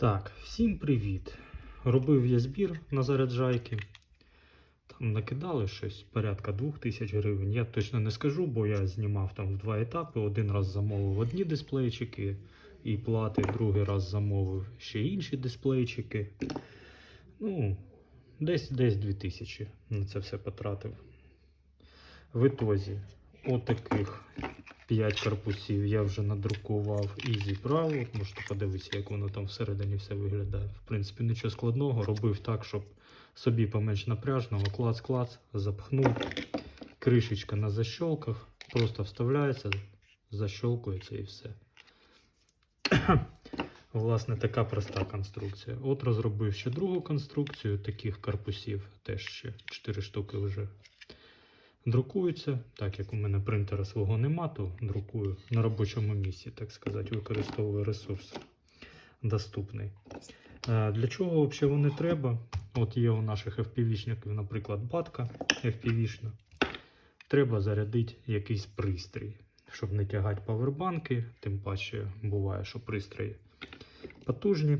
Так, всім привіт. Робив я збір на заряджайки. Там накидали щось порядка 2000 гривень. Я точно не скажу, бо я знімав там в два етапи. Один раз замовив одні дисплейчики і плати, другий раз замовив ще інші дисплейчики. Ну, десь десь 2000 на це все потратив. В ітозі отаких 5 корпусів я вже надрукував і зібрав. От можете подивитися, як воно там всередині все виглядає. В принципі, нічого складного. Робив так, щоб собі поменш напряжного. Клац-клац, запхнув. Кришечка на защолках. Просто вставляється, защолкується і все. Власне, така проста конструкція. От розробив ще другу конструкцію таких корпусів. Теж ще 4 штуки вже друкуються. Так як у мене принтера свого нема, то друкую на робочому місці, так сказати, використовую ресурс доступний. Е, Для чого взагалі вони треба? От є у наших FPV-шників, наприклад, батка FPV-шна. Треба зарядити якийсь пристрій, щоб не тягати павербанки, тим паче буває, що пристрої потужні.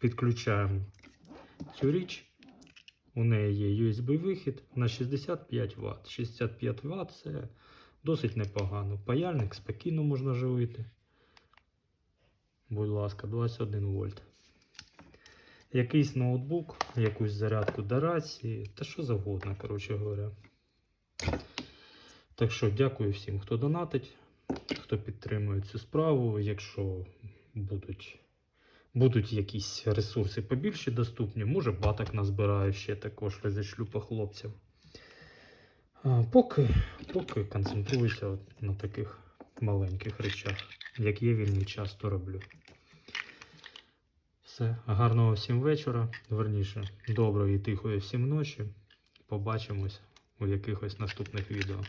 Підключаємо цю річ. У неї є USB-вихід на 65 Вт. 65 Вт це досить непогано. Паяльник спокійно можна живити. Будь ласка, 21 вольт. Якийсь ноутбук, якусь зарядку до рації, та що завгодно, коротше говоря. Так що дякую всім, хто донатить, хто підтримує цю справу. Якщо будуть будуть якісь ресурси побільші доступні, може баток назбираю ще також розішлю по хлопцям. Поки, поки концентруюся на таких маленьких речах. Як є вільний час, то роблю. Все, гарного всім вечора. Верніше, доброї і тихої всім ночі. Побачимось у якихось наступних відео.